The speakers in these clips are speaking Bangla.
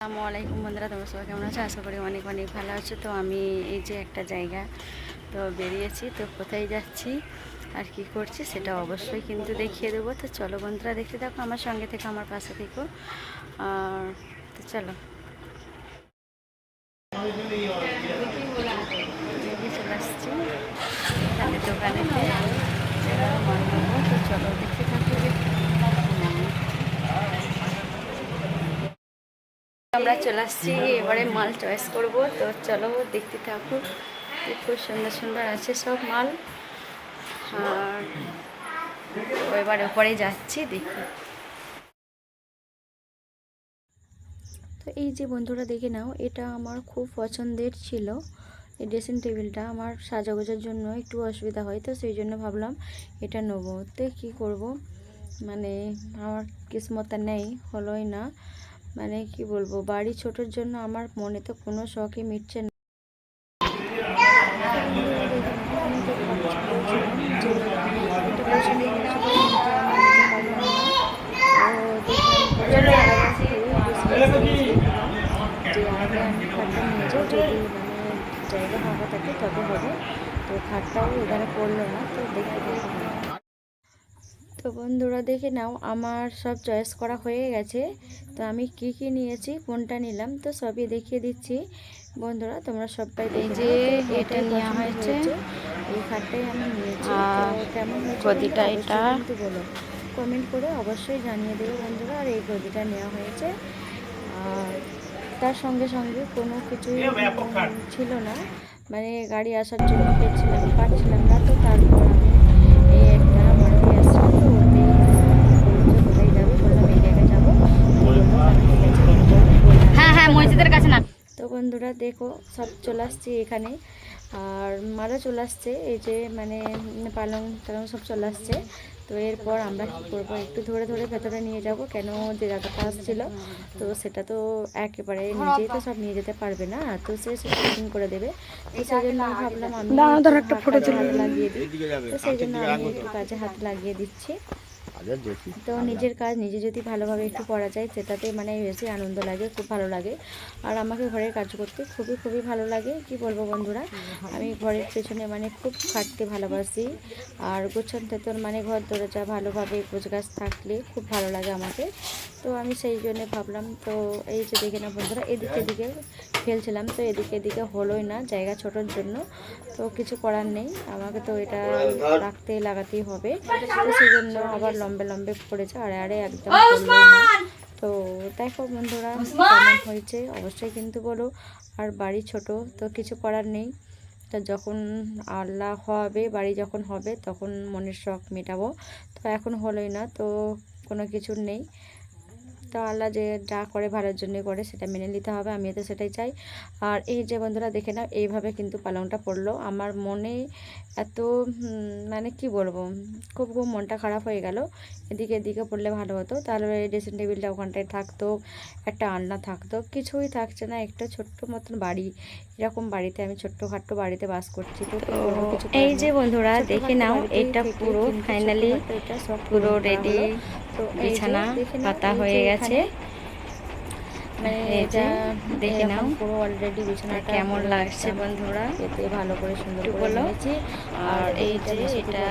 আসসালামু আলাইকুম বন্ধুরা, তোমার সবাই কেমন আছো? আশা করি অনেক অনেক ভালো আছো। তো আমি এই যে একটা জায়গা, তো বেরিয়েছি, তো কোথায় যাচ্ছি আর কি করছি সেটা অবশ্যই কিন্তু দেখিয়ে দেবো। তো চলো বন্ধুরা, দেখতে থাকো, আমার সঙ্গে থেকে, আমার পাশে থেকো। আর তো চলো বেরিয়ে চলে আসছি এখানে দোকানেতে মাল নেব তো চলো দেখতে থাকো আমরা চলে আসছি, এবারে মাল চয়েস করব। তো চলো দেখতে থাকুক খুব সুন্দর সুন্দর আছে সব মাল। আর তো এবার ওপরে যাচ্ছি, দেখি। তো এই যে বন্ধুরা দেখে নাও, এটা আমার খুব পছন্দের ছিল। এই ড্রেসিং টেবিলটা আমার সাজাগোজার জন্য একটু অসুবিধা হয়, তো সেই জন্য ভাবলাম এটা নেব। তো কী করব? মানে আমার কিসমতে নেই, হলোই না। মানে কি বলব বাড়ি ছোটোর জন্য আমার মনে তো কোনো শখই মিটছে না। জায়গা ফাঁকা থাকে তবে হবে তো খাটটাও এখানে পড়ল না তো দেখতে দেখতে তো বন্ধুরা দেখে নাও আমার সব চয়েস করা হয়ে গেছে। তো আমি কি কি নিয়েছি কোনটা নিলাম তো সবই দেখিয়ে দিচ্ছি। বন্ধুরা তোমরা সবাই এই যে এটা নেওয়া হয়েছে। এই খাটটাই আমি নিয়েছি। কেমন গদিটা এটা। বলো। কমেন্ট করে অবশ্যই জানিয়ে দেবে বন্ধুরা আর এই গদিটা নেওয়া হয়েছে। আর তার সঙ্গে সঙ্গে কোনো কিছুই ছিল না। মানে গাড়ি আসার জন্য পেয়েছিলাম পাচ্ছিলাম না তো তারপর আমি এই একটা মারুতি আসছিল তো ওতেই বলল যে কোথায় যাবে বললাম এই জায়গায় যাব তো বলল তাহলে ঠিক আছে বললাম, হ্যাঁ হ্যাঁ মসজিদের কাছে না তো বন্ধুরা দেখো সব চলে আসছে এখানে। আর মারা চলে আসছে এই যে মানে পালং টালং সব চলে আসছে। তো এরপর আমরা কী করব একটু ধরে ধরে ভেতরে নিয়ে যাব কেন যে দাদাটা আসছিল। তো সেটা তো একেবারে নিজেই তো সব নিয়ে যেতে পারবে না তো সে সেটিং করে দেবে। তো সেই জন্য ভাবলাম আমি একটা ফটো হাত লাগিয়ে দিই। তো সেই জন্য আমি একটু কাজে হাত লাগিয়ে দিচ্ছি। তো নিজের কাজ নিজে যদি ভালোভাবে একটু করা যায় সেটাতে মানে বেশি আনন্দ লাগে খুব ভালো লাগে। আর আমাকে ঘরের কাজ করতে খুবই খুবই ভালো লাগে। কি বলব বন্ধুরা? আমি ঘরের পেছনে মানে খুব খাটতে ভালোবাসি। আর গোছন তেতন মানে ঘর দরজা ভালোভাবে গোছগাছ থাকলে খুব ভালো লাগে আমাকে। তো আমি সেই জন্য ভাবলাম তো এই যে দেখে না বন্ধুরা এদিকে এদিকে ফেলছিলাম তো এদিকে এদিকে হলোই না জায়গা ছোটোর জন্য তো কিছু করার নেই আমাকে তো এটা রাখতে লাগাতেই হবে তো সেই জন্য আবার লম্বে লম্বে পড়েছে আড়ে আড়ে একদম তো দেখো বন্ধুরা কেমন হয়েছে অবশ্যই কিন্তু বলো আর বাড়ি ছোট তো কিছু করার নেই তো যখন আল্লাহ হবে বাড়ি যখন হবে তখন মনের শখ মেটাবো তো এখন হলোই না তো কোনো কিছুর নেই তো আল্লাহ যে যা করে ভালোর জন্য করে, সেটা মেনে নিতে হবে আমি তো সেটাই চাই। আর এই যে বন্ধুরা, দেখে নাও, এইভাবে কিন্তু পালংটা পড়ল। আমার মনে এত মানে কি বলব, খুব খুব মনটা খারাপ হয়ে গেল। এদিকে এদিকে পড়লে ভালো হতো। তাহলে ড্রেসিং টেবিলটা ওখানটায় থাকতো, একটা আলনা থাকতো, কিছুই থাকছে না, একটা ছোট্ট মতন বাড়ি। এরকম বাড়িতে আমি ছোট্টখাট্ট বাড়িতে বাস করছি তো এই যে বন্ধুরা দেখে নাও এটা পুরো ফাইনালি সব পুরো রেডি বিছানা পাতা হয়ে গেছে। মানে এটা দেখে নাও। পুরো অলরেডি বিছানাটা কেমন লাগছে বন্ধুরা? এতে ভালো করে সুন্দর একটু করে নিয়েছি আর এই যে এটা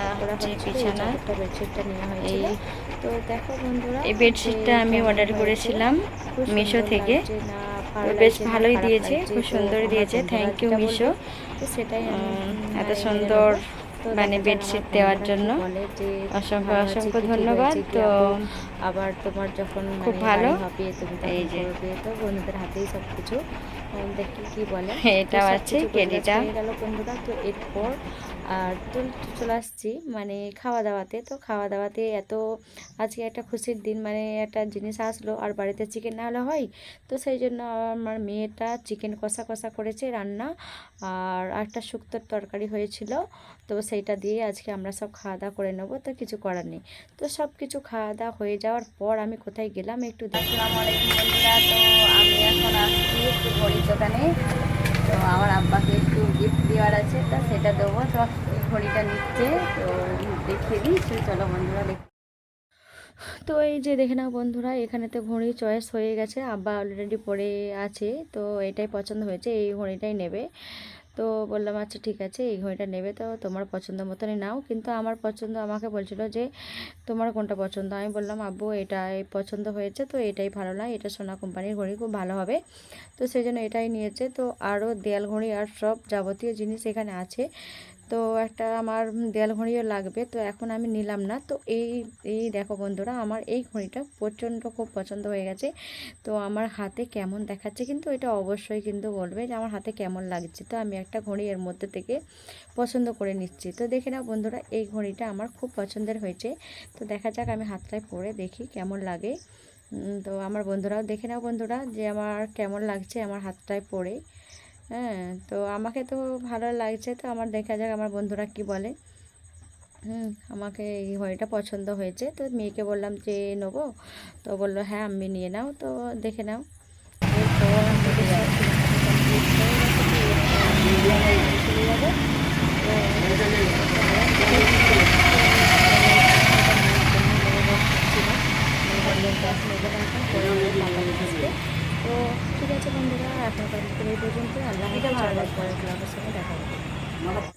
বিছানা বেডশিটটা নেওয়া হয়েছিল। এই তো দেখো বন্ধুরা এই বেডশিটটা আমি অর্ডার করেছিলাম মিশো থেকে। না, বেশ ভালোই দিয়েছে, খুব সুন্দর দিয়েছে। Thank you Meesho. সেটাই এত সুন্দর মানে বেডশিট দেওয়ার জন্য অসংখ্য অসংখ্য ধন্যবাদ তো আবার তোমার যখন খুব মানে ভালো। এই যে। তো বন্ধুদের হাতেই সব কিছু দেখি কি বলে এটাও আছে, কেডিটা। গেল বন্ধুরা তো এরপর আর চলে আসছি মানে খাওয়া দাওয়াতে। তো খাওয়া দাওয়াতে এত আজকে একটা খুশির দিন মানে একটা জিনিস আসলো, আর বাড়িতে চিকেন না হলে হয়। তো সেই জন্য আমার মেয়েটা চিকেন কষা কষা করেছে রান্না, আর একটা শুক্তোর তরকারি হয়েছিল। তো সেইটা দিয়ে আজকে আমরা সব খাওয়া দাওয়া করে নেব, তো কিছু করার নেই। তো সব কিছু খাওয়া দাওয়া হয়ে যাওয়ার পর আমি কোথায় গেলাম একটু বন্ধুরা, তো আমি এখন আসছি একটু ঘড়ির দোকানে। তো আমার আব্বাকে একটু গিফট দেওয়ার আছে, তা সেটা দেবো। তো ঘড়িটা নিচ্ছে, তো দেখিয়ে দিই। চলো বন্ধুরা, দেখ তো এই যে দেখে নাও বন্ধুরা, এখানে তো ঘড়ি চয়েস হয়ে গেছে। আব্বা অলরেডি পরে আছে, তো এটাই পছন্দ হয়েছে, এই ঘড়িটাই নেবে। তো বললাম আচ্ছা ঠিক আছে, এই ঘড়িটা নেবে তো, তোমার পছন্দ মতনই নাও। কিন্তু আমার পছন্দ আমাকে বলছিল যে, তোমার কোনটা পছন্দ? আমি বললাম, আব্বু, এটাই পছন্দ হয়েছে, তো এটাই ভালো নয়, এটা সোনা কোম্পানির ঘড়ি, খুব ভালো হবে। তো সেই জন্য এটাই নিয়েছে। তো আরও দেয়াল ঘড়ি আর সব যাবতীয় জিনিস এখানে আছে। তো একটা আমার দেয়াল ঘড়িও লাগবে, তো এখন আমি নিলাম না। তো এই এই দেখো বন্ধুরা, আমার এই ঘড়িটা প্রচণ্ড খুব পছন্দ হয়ে গেছে। তো আমার হাতে কেমন দেখাচ্ছে কিন্তু এটা অবশ্যই কিন্তু বলবে যে আমার হাতে কেমন লাগছে। তো আমি একটা ঘড়ি এর মধ্যে থেকে পছন্দ করে নিচ্ছি। তো দেখে নাও বন্ধুরা, এই ঘড়িটা আমার খুব পছন্দের হয়েছে। তো দেখা যাক আমি হাতটায় পরে দেখি কেমন লাগে। তো আমার বন্ধুরাও দেখে নাও বন্ধুরা যে আমার কেমন লাগছে আমার হাতটায় পরে। হ্যাঁ তো আমাকে তো ভালো লাগছে, তো আমার দেখা যাক আমার বন্ধুরা কি বলে। হুম, আমাকে এই ঘড়িটা পছন্দ হয়েছে, তো মেয়েকে বললাম যে নেব। তো বলল হ্যাঁ আমি নিয়ে নাও, তো দেখে নাও। এরপর